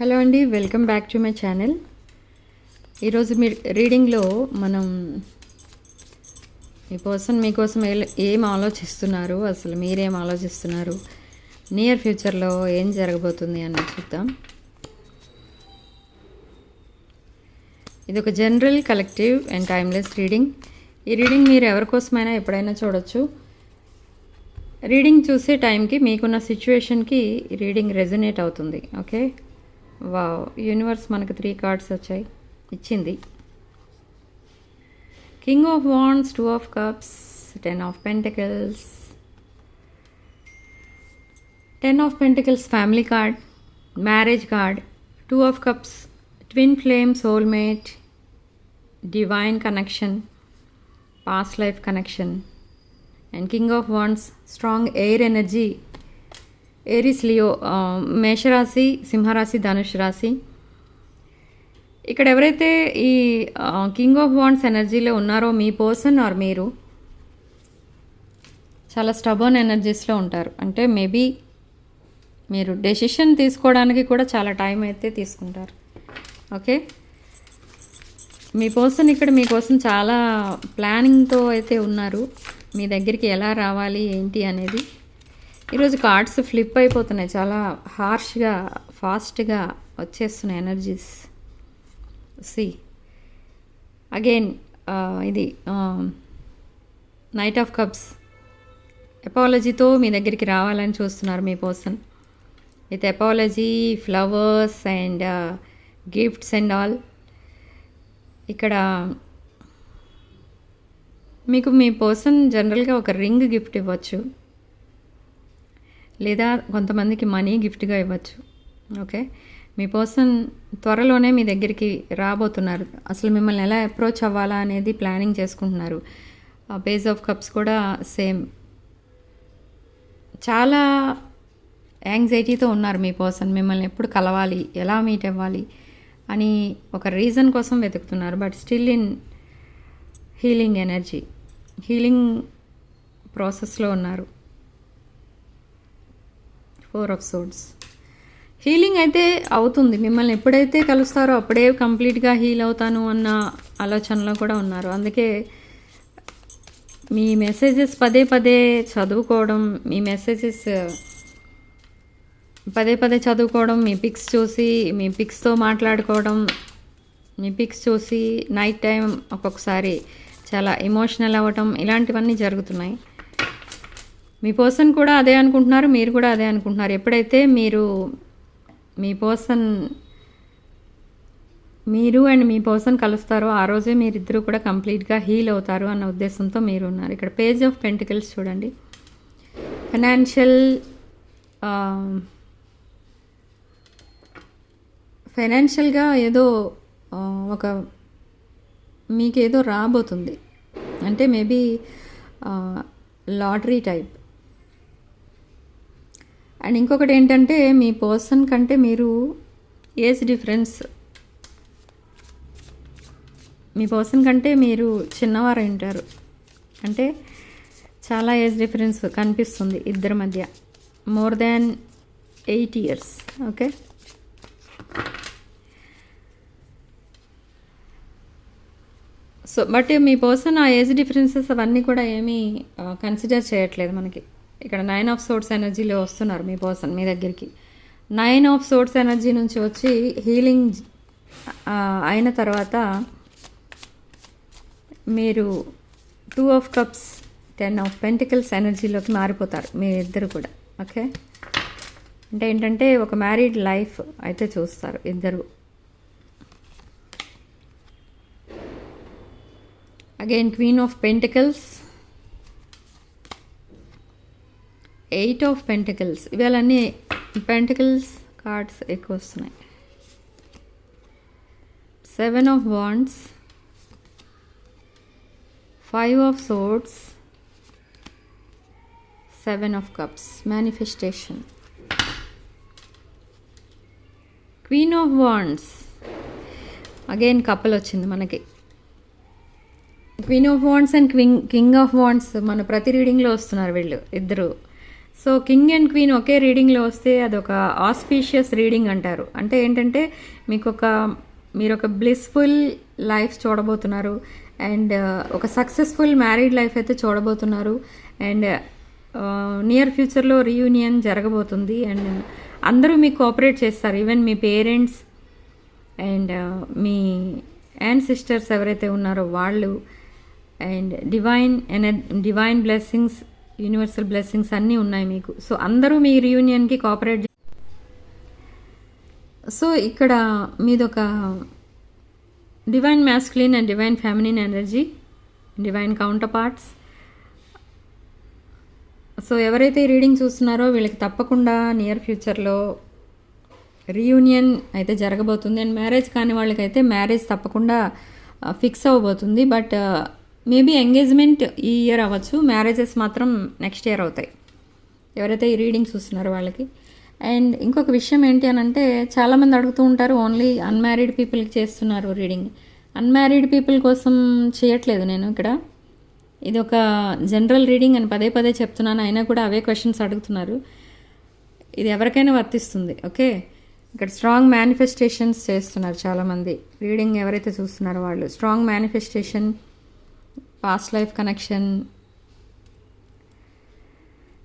Hello అండి welcome back to my channel. ఈరోజు మీ రీడింగ్లో మనం ఈ పర్సన్ మీకోసం ఏ ఏం ఆలోచిస్తున్నారు అసలు మీరేం ఆలోచిస్తున్నారు నియర్ ఫ్యూచర్లో ఏం జరగబోతుంది అని చూద్దాం. ఇది ఒక general collective and timeless reading. ఈ రీడింగ్ మీరు ఎవరికోసమైనా ఎప్పుడైనా చూడొచ్చు. రీడింగ్ చూసే టైంకి మీకున్న సిచ్యువేషన్కి రీడింగ్ రెజనేట్ అవుతుంది ఓకే? వా యూనివర్స్ మనకు త్రీ కార్డ్స్ వచ్చాయి. ఇచ్చింది. King of wands two of cups ten of pentacles ten of pentacles family card marriage card two of cups twin flame soulmate divine connection past life connection and king of wands strong air energy Aries Leo మేషరాశి సింహరాశి ధనుష్ రాశి. ఇక్కడ ఎవరైతే ఈ king of wands ఎనర్జీలో ఉన్నారో మీ person are మీరు చాలా స్టబర్న్ ఎనర్జీస్లో ఉంటారు. అంటే మేబీ మీరు డెసిషన్ తీసుకోవడానికి కూడా చాలా టైం అయితే తీసుకుంటారు. ఓకే? మీ పర్సన్ ఇక్కడ మీకోసం చాలా ప్లానింగ్తో అయితే ఉన్నారు. మీ దగ్గరికి ఎలా రావాలి ఏంటి అనేది. ఈరోజు కార్డ్స్ ఫ్లిప్ అయిపోతున్నాయి. చాలా హార్ష్గా ఫాస్ట్గా వచ్చేస్తున్నాయి ఎనర్జీస్. సి అగైన్ ఇది నైట్ ఆఫ్ కప్స్. ఎపాలజీతో మీ దగ్గరికి రావాలని చూస్తున్నారు మీ person. With apology flowers and gifts and all. ఇక్కడ మీకు మీ పర్సన్ జనరల్గా ఒక రింగ్ గిఫ్ట్ ఇవ్వచ్చు. లేదా కొంతమందికి మనీ గిఫ్ట్గా ఇవ్వచ్చు. ఓకే? మీ పర్సన్ త్వరలోనే మీ దగ్గరికి రాబోతున్నారు. అసలు మిమ్మల్ని ఎలా అప్రోచ్ అవ్వాలా అనేది ప్లానింగ్ చేసుకుంటున్నారు. పేజ్ ఆఫ్ కప్స్ కూడా సేమ్. చాలా యాంగ్జైటీతో ఉన్నారు మీ పర్సన్. మిమ్మల్ని ఎప్పుడు కలవాలి ఎలా మీట్ అవ్వాలి అని ఒక రీజన్ కోసం వెతుకుతున్నారు. But still in healing energy. Healing ప్రాసెస్లో ఉన్నారు. ఫోర్ ఆఫ్ సోడ్స్ హీలింగ్ అయితే అవుతుంది. మిమ్మల్ని ఎప్పుడైతే కలుస్తారో అప్పుడే కంప్లీట్గా హీల్ అవుతాను అన్న ఆలోచనలో కూడా ఉన్నారు. అందుకే మీ మెసేజెస్ పదే పదే చదువుకోవడం మీ మెసేజెస్ పదే పదే చదువుకోవడం మీ పిక్స్ చూసి మీ పిక్స్తో మాట్లాడుకోవడం మీ పిక్స్ చూసి నైట్ టైం ఒక్కొక్కసారి చాలా ఎమోషనల్ అవ్వటం ఇలాంటివన్నీ జరుగుతున్నాయి. మీ పర్సన్ కూడా అదే అనుకుంటున్నారు మీరు కూడా అదే అనుకుంటున్నారు. ఎప్పుడైతే మీరు మీ పర్సన్ మీరు అండ్ మీ పర్సన్ కలుస్తారో ఆ రోజే మీరిద్దరూ కూడా కంప్లీట్గా హీల్ అవుతారు అన్న ఉద్దేశంతో మీరు ఉన్నారు. ఇక్కడ పేజ్ ఆఫ్ పెంటికల్స్ చూడండి. ఫైనాన్షియల్ ఫైనాన్షియల్గా ఏదో ఒక మీకేదో రాబోతుంది. అంటే మేబీ లాటరీ టైప్. అండ్ ఇంకొకటి ఏంటంటే మీ పర్సన్ కంటే మీరు ఏజ్ డిఫరెన్స్. మీ పర్సన్ కంటే మీరు చిన్నవారు ఉంటారు. అంటే చాలా ఏజ్ డిఫరెన్స్ కనిపిస్తుంది ఇద్దరి మధ్య. More than eight years. Okay? So but me person ఆ ఏజ్ డిఫరెన్సెస్ అవన్నీ కూడా ఏమీ కన్సిడర్ చేయట్లేదు మనకి. ఇక్కడ నైన్ ఆఫ్ సోర్స్ ఎనర్జీలో వస్తున్నారు మీ పర్సన్ మీ దగ్గరికి. నైన్ ఆఫ్ సోర్స్ ఎనర్జీ నుంచి వచ్చి హీలింగ్ అయిన తర్వాత మీరు two of cups ten of pentacles ఎనర్జీలోకి మారిపోతారు మీ ఇద్దరు కూడా ఓకే అంటే ఏంటంటే ఒక మ్యారీడ్ లైఫ్ అయితే చూస్తారు ఇద్దరు. Again queen of pentacles eight of pentacles ఇవాళన్నీ pentacles cards ఎక్కువ వస్తున్నాయి. Seven of wands five of swords seven of cups manifestation queen of wands again కప్పలు వచ్చింది మనకి. Queen of wands and king king of wands మన ప్రతి రీడింగ్లో వస్తున్నారు వీళ్ళు ఇద్దరు. సో కింగ్ అండ్ క్వీన్ ఒకే రీడింగ్లో వస్తే అదొక ఆస్పీషియస్ రీడింగ్ అంటారు. అంటే ఏంటంటే మీకు ఒక మీరు ఒక బ్లిస్ఫుల్ లైఫ్ చూడబోతున్నారు. అండ్ ఒక సక్సెస్ఫుల్ మ్యారీడ్ లైఫ్ అయితే చూడబోతున్నారు. అండ్ నియర్ ఫ్యూచర్లో రీయూనియన్ జరగబోతుంది. అండ్ అందరూ మీకు కోఆపరేట్ చేస్తారు. ఈవెన్ మీ పేరెంట్స్ అండ్ మీ అండ్ సిస్టర్స్ ఎవరైతే ఉన్నారో వాళ్ళు. అండ్ డివైన్ ఎనర్ డివైన్ బ్లెస్సింగ్స్ యూనివర్సల్ బ్లెస్సింగ్స్ అన్నీ ఉన్నాయి మీకు. సో అందరూ మీ రీయూనియన్కి కోఆపరేట్ సో ఇక్కడ మీదొక divine masculine and divine feminine energy divine counterparts so ఎవరైతే రీడింగ్ చూస్తున్నారో వీళ్ళకి తప్పకుండా నియర్ ఫ్యూచర్లో రీయూనియన్ అయితే జరగబోతుంది. అండ్ మ్యారేజ్ కాని వాళ్ళకైతే మ్యారేజ్ తప్పకుండా ఫిక్స్ అవ్వబోతుంది. బట్ మేబీ ఎంగేజ్మెంట్ ఈ ఇయర్ అవ్వచ్చు. మ్యారేజెస్ మాత్రం నెక్స్ట్ ఇయర్ అవుతాయి. ఎవరైతే ఈ రీడింగ్ చూస్తున్నారో వాళ్ళకి. అండ్ ఇంకొక విషయం ఏంటి అని అంటే చాలామంది అడుగుతూ ఉంటారు ఓన్లీ అన్మ్యారీడ్ పీపుల్కి చేస్తున్నారు రీడింగ్. అన్మ్యారీడ్ పీపుల్ కోసం చేయట్లేదు నేను ఇక్కడ. ఇది ఒక జనరల్ రీడింగ్ అని పదే పదే చెప్తున్నాను. అయినా కూడా అవే క్వశ్చన్స్ అడుగుతున్నారు. ఇది ఎవరికైనా వర్తిస్తుంది ఓకే? ఇక్కడ స్ట్రాంగ్ మేనిఫెస్టేషన్స్ చేస్తున్నారు చాలామంది. రీడింగ్ ఎవరైతే చూస్తున్నారో వాళ్ళు. Strong manifestation past life connection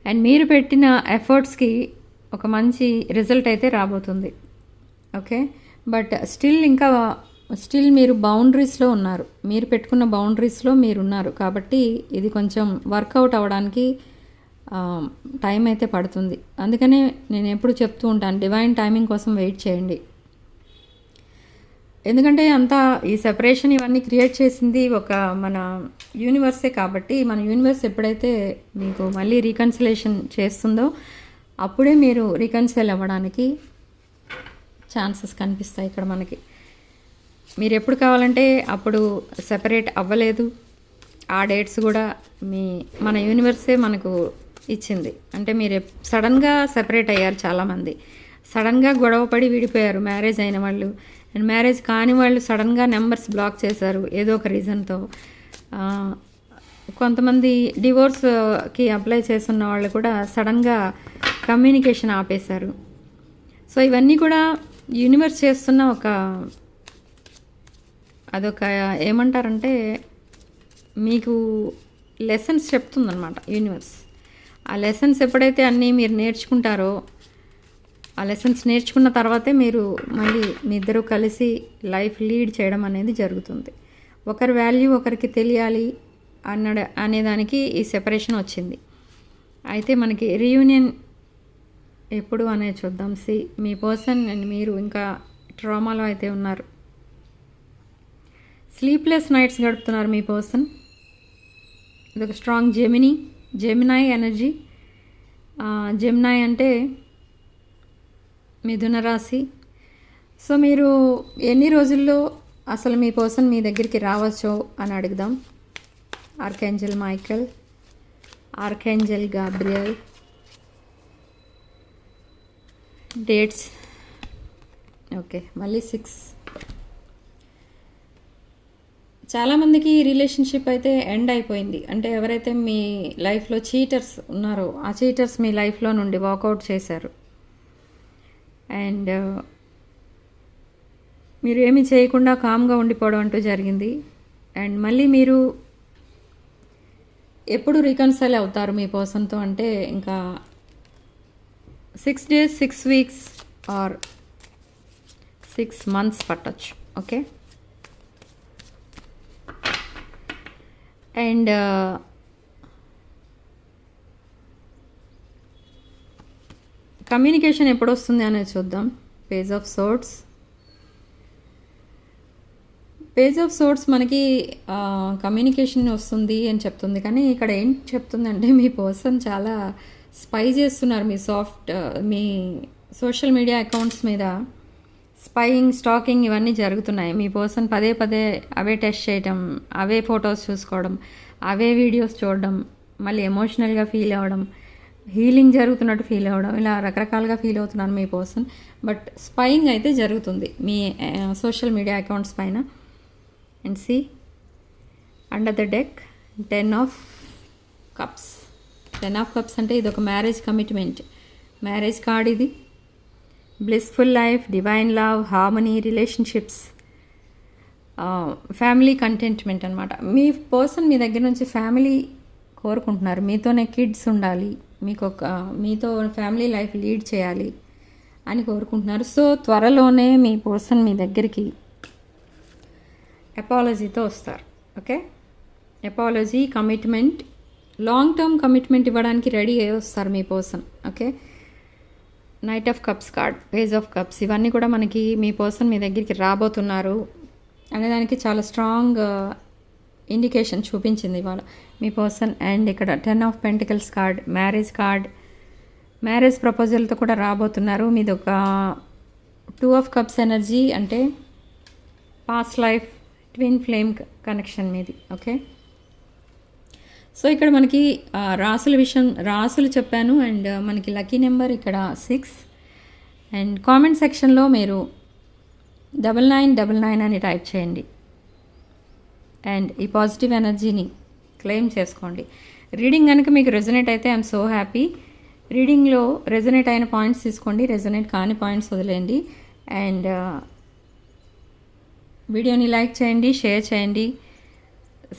and మీరు పెట్టిన ఎఫర్ట్స్కి ఒక మంచి రిజల్ట్ అయితే రాబోతుంది. ఓకే బట్ స్టిల్ ఇంకా స్టిల్ మీరు బౌండరీస్లో ఉన్నారు. మీరు పెట్టుకున్న బౌండరీస్లో మీరు ఉన్నారు. కాబట్టి ఇది కొంచెం వర్కౌట్ అవ్వడానికి టైం అయితే పడుతుంది. అందుకనే నేను ఎప్పుడు చెప్తూ ఉంటాను డివైన్ టైమింగ్ కోసం వెయిట్ చేయండి. ఎందుకంటే అంతా ఈ సెపరేషన్ ఇవన్నీ క్రియేట్ చేసింది ఒక మన యూనివర్సే కాబట్టి మన యూనివర్స్ ఎప్పుడైతే మీకు మళ్ళీ రీకన్సిలేషన్ చేస్తుందో అప్పుడే మీరు రీకన్సిల్ అవ్వడానికి ఛాన్సెస్ కనిపిస్తాయి ఇక్కడ మనకి. మీరు ఎప్పుడు కావాలంటే అప్పుడు సెపరేట్ అవ్వలేదు. ఆ డేట్స్ కూడా మీ మన యూనివర్సే మనకు ఇచ్చింది. అంటే మీరు సడన్గా సెపరేట్ అయ్యారు చాలామంది. సడన్గా గొడవ పడి విడిపోయారు మ్యారేజ్ అయిన వాళ్ళు. అండ్ మ్యారేజ్ కాని వాళ్ళు సడన్గా నెంబర్స్ బ్లాక్ చేశారు ఏదో ఒక రీజన్తో కొంతమంది డివోర్స్కి అప్లై చేస్తున్న వాళ్ళు కూడా సడన్గా కమ్యూనికేషన్ ఆపేశారు. సో ఇవన్నీ కూడా యూనివర్స్ చేస్తున్న ఒక అదొక ఏమంటారంటే మీకు లెసన్స్ చెప్తుందనమాట యూనివర్స్ ఆ లెసన్స్ ఎప్పుడైతే అన్నీ మీరు నేర్చుకుంటారో ఆ లెసన్స్ నేర్చుకున్న తర్వాతే మీరు మళ్ళీ మీ ఇద్దరు కలిసి లైఫ్ లీడ్ చేయడం అనేది జరుగుతుంది. ఒకరి వాల్యూ ఒకరికి తెలియాలి అన్న అనేదానికి ఈ సెపరేషన్ వచ్చింది. అయితే మనకి రీయూనియన్ ఎప్పుడు అనేది చూద్దాం. సి మీ పర్సన్ అండ్ మీరు ఇంకా ట్రామాలో అయితే ఉన్నారు. స్లీప్లెస్ నైట్స్ గడుపుతున్నారు మీ పర్సన్. ఇది ఒక strong Gemini Gemini energy. Gemini అంటే మిథున రాశి. సో మీరు ఎన్ని రోజుల్లో అసలు మీ పర్సన్ మీ దగ్గరికి రావచ్చో అని అడుగుదాం. Archangel Michael archangel Gabriel dates. Okay మళ్ళీ సిక్స్. చాలామందికి రిలేషన్షిప్ అయితే ఎండ్ అయిపోయింది. అంటే ఎవరైతే మీ లైఫ్లో చీటర్స్ ఉన్నారో ఆ చీటర్స్ మీ లైఫ్లో నుండి వాకౌట్ చేశారు. అండ్ uh, మీరు ఏమి చేయకుండా కామ్గా ఉండిపోవడం అంటూ జరిగింది. అండ్ మళ్ళీ మీరు ఎప్పుడు రీకన్సైల్ అవుతారు మీ పర్సన్తో అంటే ఇంకా six days six weeks or six months పట్టచ్చు. ఓకే? అండ్ uh, కమ్యూనికేషన్ ఎప్పుడు వస్తుంది అనేది చూద్దాం. Page of swords page of swords మనకి కమ్యూనికేషన్ వస్తుంది అని చెప్తుంది. కానీ ఇక్కడ ఏం చెప్తుందంటే మీ పర్సన్ చాలా స్పై చేస్తున్నారు. మీ సాఫ్ట్ మీ సోషల్ మీడియా అకౌంట్స్ మీద స్పైయింగ్ స్టాకింగ్ ఇవన్నీ జరుగుతున్నాయి. మీ పర్సన్ పదే పదే అవే టెస్ట్ చేయటం అవే ఫొటోస్ చూసుకోవడం అవే వీడియోస్ చూడడం మళ్ళీ ఎమోషనల్గా ఫీల్ అవ్వడం హీలింగ్ జరుగుతున్నట్టు ఫీల్ అవ్వడం ఇలా రకరకాలుగా ఫీల్ అవుతున్నాను మీ పర్సన్. బట్ స్పైయింగ్ అయితే జరుగుతుంది మీ సోషల్ మీడియా అకౌంట్స్ పైన. And see under the deck ten of cups. Ten of cups అంటే ఇది ఒక మ్యారేజ్ కమిట్మెంట్. మ్యారేజ్ కార్డ్ ఇది. Blissful life divine love harmony relationships. Family contentment అనమాట మీ పర్సన్ మీ దగ్గర నుంచి ఫ్యామిలీ కోరుకుంటున్నారు. మీతోనే కిడ్స్ ఉండాలి. మీకు ఒక మీతో ఫ్యామిలీ లైఫ్ లీడ్ చేయాలి అని కోరుకుంటున్నారు. సో త్వరలోనే మీ పర్సన్ మీ దగ్గరికి అపాలజీతో వస్తారు. Okay? Apology commitment long term commitment ఇవ్వడానికి రెడీ అయ్యి వస్తారు మీ person. Okay? Knight of cups card page of cups ఇవన్నీ కూడా మనకి మీ పర్సన్ మీ దగ్గరికి రాబోతున్నారు. అనేదానికి చాలా స్ట్రాంగ్ ఇండికేషన్ చూపించింది ఇవాళ. మీ పర్సన్ అండ్ ఇక్కడ ten of pentacles card marriage card marriage ప్రపోజల్తో కూడా రాబోతున్నారు. మీది ఒక టూ ఆఫ్ కప్స్ ఎనర్జీ అంటే past life twin flame connection మీది ఓకే సో ఇక్కడ మనకి రాసుల విషయం రాసులు చెప్పాను అండ్ uh, మనకి లక్కీ నెంబర్ ఇక్కడ సిక్స్ అండ్ కామెంట్ సెక్షన్లో మీరు డబల్ నైన్ డబల్ నైన్ అని టైప్ చేయండి. అండ్ ఈ పాజిటివ్ ఎనర్జీని క్లెయిమ్ చేసుకోండి. రీడింగ్ కనుక మీకు రెజనేట్ అయితే ఐఎమ్ సో హ్యాపీ. రీడింగ్లో రెజనేట్ అయిన పాయింట్స్ తీసుకోండి. రెజనేట్ కాని పాయింట్స్ వదిలేయండి. అండ్ వీడియోని లైక్ చేయండి షేర్ చేయండి.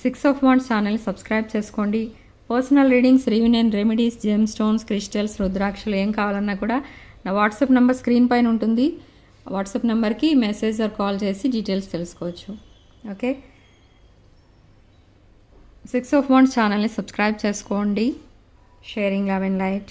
సిక్స్ ఆఫ్ వాన్స్ ఛానల్ని సబ్స్క్రైబ్ చేసుకోండి. Personal readings reunion remedies gemstones crystals రుద్రాక్షలు ఏం కావాలన్నా కూడా నా వాట్సాప్ నెంబర్ స్క్రీన్ పైన ఉంటుంది. వాట్సాప్ నెంబర్కి మెసేజ్ ఆర్ కాల్ చేసి డీటెయిల్స్ తెలుసుకోవచ్చు. ఓకే? సిక్స్ ఆఫ్ వన్స్ ఛానల్ని సబ్స్క్రైబ్ చేసుకోండి. Sharing love and light.